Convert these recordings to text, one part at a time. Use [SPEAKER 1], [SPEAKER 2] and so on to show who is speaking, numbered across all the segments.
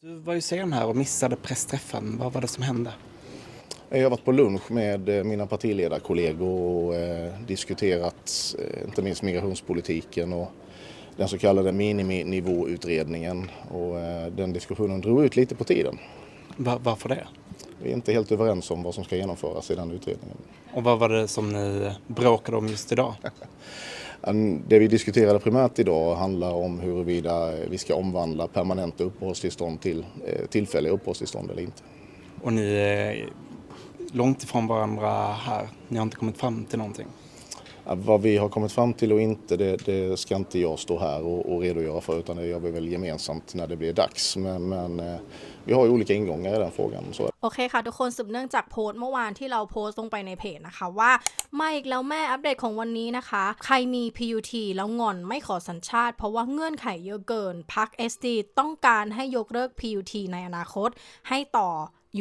[SPEAKER 1] Du var ju sen här och missade pressträffen. Vad var det som hände?
[SPEAKER 2] Jag har varit på lunch med eh, mina partiledarkollegor och eh, diskuterat eh, inte minst migrationspolitiken och den så kallade miniminivåutredningen. Och den diskussionen drog ut lite på tiden.
[SPEAKER 1] Va- varför det?
[SPEAKER 2] Vi är inte helt överens om vad som ska genomföras i den utredningen.
[SPEAKER 1] Och vad var det som ni bråkade om just idag?
[SPEAKER 2] Det vi diskuterade primärt idag handlar om huruvida vi ska omvandla permanenta uppehållstillstånd till eh, tillfälliga uppehållstillstånd eller inte.
[SPEAKER 1] Och ni är långt ifrån varandra här. Ni har inte kommit fram till någonting.
[SPEAKER 2] Vad vi har kommit fram till och inte det, det ska inte jag stå här och, och redogöra för utan det gör vi väl gemensamt när det blir dags. Men, men vi har ju olika ingångar i den frågan. Så
[SPEAKER 3] โอเคค่ะ ทุกคนสืบเนื่องจากโพสต์เมื่อวานที่เราโพสต์ลงไปในเพจนะคะว่ามาอีกแล้วแม่อัปเดตของวันนี้นะคะ ใครมี PUT แล้วงอนไม่ขอสัญชาติ เพราะว่าเงื่อนไขเยอะเกินพัก SD ต้องการให้ยกเลิก PUT ในอนาคตให้ต่อ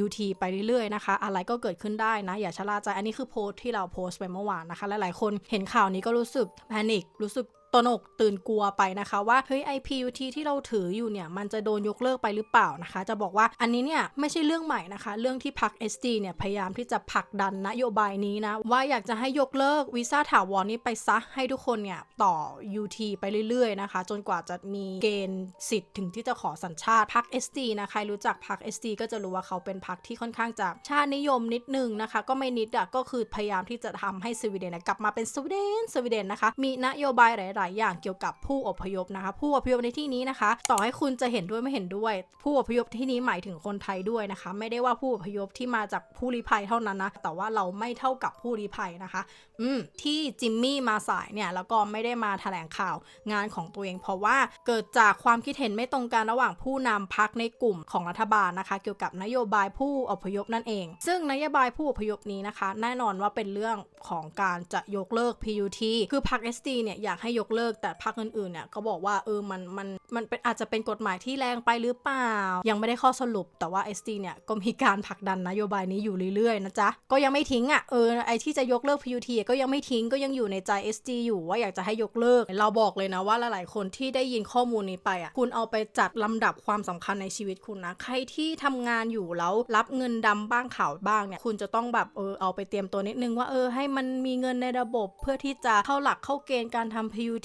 [SPEAKER 3] UT ไปเรื่อยๆนะคะ อะไรก็เกิดขึ้นได้นะ อย่าชะล่าใจ อันนี้คือโพสต์ที่เราโพสต์ไปเมื่อวานนะคะ หลายๆคนเห็นข่าวนี้ก็รู้สึกแพนิครู้สึกตระหนกตื่นกลัวไปนะคะว่าเฮ้ย IPUT ที่เราถืออยู่เนี่ยมันจะโดนยกเลิกไปหรือเปล่านะคะ จะบอกว่าอันนี้เนี่ยไม่ใช่เรื่องใหม่นะคะ เรื่องที่พัก SD เนี่ยพยายามที่จะผลักดันนโยบายนี้นะ ว่าอยากจะให้ยกเลิกวีซ่าถาวรนี้ไปซะให้ทุกคนเนี่ยต่อ UT ไปเรื่อยๆนะคะ จนกว่าจะมีเกณฑ์สิทธิ์ถึงที่จะขอสัญชาติพัก SD นะใครรู้จักพัก SD ก็จะรู้ว่าเขาเป็นพักที่ค่อนข้างจะชาตินิยมนิดนึงนะคะ ก็ไม่นิดอะก็คือพยายามที่จะทำให้สวีเดนกลับมาเป็นสวีเดนสวีเดนนะคะมีนโยบายหลายๆอย่างเกี่ยวกับผู้อพยพนะคะ ผู้อพยพในที่นี้นะคะ ต่อให้คุณจะเห็นด้วยไม่เห็นด้วย ผู้อพยพที่นี้หมายถึงคนไทยด้วยนะคะ ไม่ได้ว่าผู้อพยพที่มาจากผู้ลี้ภัยเท่านั้นนะแต่ว่าเราไม่เท่ากับผู้ลี้ภัยนะคะ อืมที่จิมมี่มาสายเนี่ยแล้วก็ไม่ได้มาแถลงข่าวงานของตัวเอง เพราะว่าเกิดจากความคิดเห็นไม่ตรงกันระหว่างผู้นำพักในกลุ่มของรัฐบาลนะคะ เกี่ยวกับนโยบายผู้อพยพนั่นเอง ซึ่งนโยบายผู้อพยพนี้นะคะ แน่นอนว่าเป็นเรื่องของการจะยกเลิก PUT คือพรรค SD เนี่ยอยากให้ยกเลิกแต่พรรคอื่นๆเนี่ยก็บอกว่าเออมันมันมันเป็นอาจจะเป็นกฎหมายที่แรงไปหรือเปล่า ยังไม่ได้ข้อสรุปแต่ว่า SD เนี่ยก็มีการผลักดันนโยบายนี้อยู่เรื่อยๆนะจ๊ะก็ยังไม่ทิ้งอะเออไอที่จะยกเลิก PUT ก็ยังไม่ทิ้งก็ยังอยู่ในใจ SD อยู่ว่าอยากจะให้ยกเลิก เราบอกเลยนะว่าหลายๆคนที่ได้ยินข้อมูลนี้ไปอะคุณเอาไปจัดลำดับความสำคัญในชีวิตคุณนะใครที่ทำงานอยู่แล้วรับเงินดำบ้างข่าวบ้างเนี่ยคุณจะต้องแบบเออเอาไปเตรียมตัวนิดนึงว่าเออให้มันมีเงินในระบบเพื่อที่จะเข้าหลักเข้าเกณฑ์การทำ PUT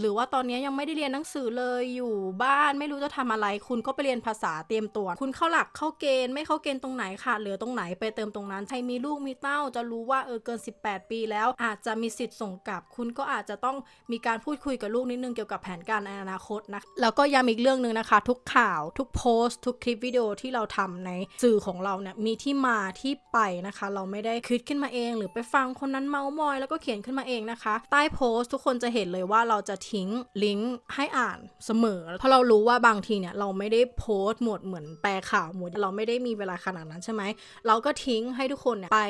[SPEAKER 3] หรือว่าตอนนี้ยังไม่ได้เรียนหนังสือเลยอยู่บ้านไม่รู้จะทำอะไร คุณก็ไปเรียนภาษาเตรียมตัว คุณเข้าหลักเข้าเกณฑ์ไม่เข้าเกณฑ์ตรงไหนค่ะเหลือตรงไหนไปเติมตรงนั้นใครมีลูกมีเต้าจะรู้ว่าเออเกิน 18 ปีแล้ว อาจจะมีสิทธิ์ส่งกลับ คุณก็อาจจะต้องมีการพูดคุยกับลูกนิดนึงเกี่ยวกับแผนการในอนาคตนะแล้วก็ย้ำอีกเรื่องหนึ่งนะคะ ทุกข่าวทุกโพสต์ทุกคลิปวิดีโอที่เราทำในสื่อของเราเนี่ยมีที่มาที่ไปนะคะ เราไม่ได้คิดขึ้นมาเอง หรือไปฟังคนนั้นเมาส์มอย แล้วก็เขียนขึ้นมาเองนะคะ ใต้โพสต์ทุกคนจะเห็นเลยว่า่าเราจะทิ้งลิงก์ให้อ่านเสมอ เพราะเรารู้ว่าบางทีเนี่ยเราไม่ได้โพสต์หมดเหมือนแปลข่าวหมดเราไม่ได้มีเวลาขนาดนั้นใช่ไหม เราก็ทิ้งให้ทุกคนเนี่ยไป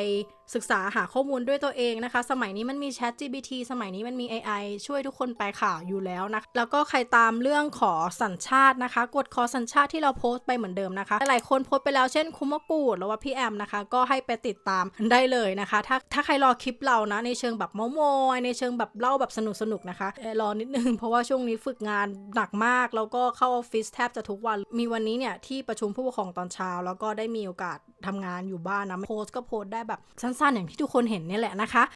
[SPEAKER 3] ศึกษาหาข้อมูลด้วยตัวเองนะคะ สมัยนี้มันมี Chat GPT สมัยนี้มันมี AI ช่วยทุกคนแปลข่าวอยู่แล้วนะ แล้วก็ใครตามเรื่องขอสัญชาตินะคะ กดขอสัญชาติที่เราโพสต์ไปเหมือนเดิมนะคะ หลายคนโพสต์ไปแล้วเช่นคุมะกูดหรือว่าพี่แอมนะคะ ก็ให้ไปติดตามได้เลยนะคะ ถ้าถ้าใครรอคลิปเรานะในเชิงแบบเมาส์มอยในเชิงแบบเล่าแบบสนุกๆนะคะแอร์รอนิดนึง เพราะว่าช่วงนี้ฝึกงานหนักมาก แล้วก็เข้าออฟฟิศแทบจะทุกวัน มีวันนี้เนี่ยที่ประชุมผู้ปกครองตอนเช้า แล้วก็ได้มีโอกาสทำงานอยู่บ้านนะ โพสก็โพสได้แบบสั้นๆ อย่างที่ทุกคนเห็นนี่แหละนะคะ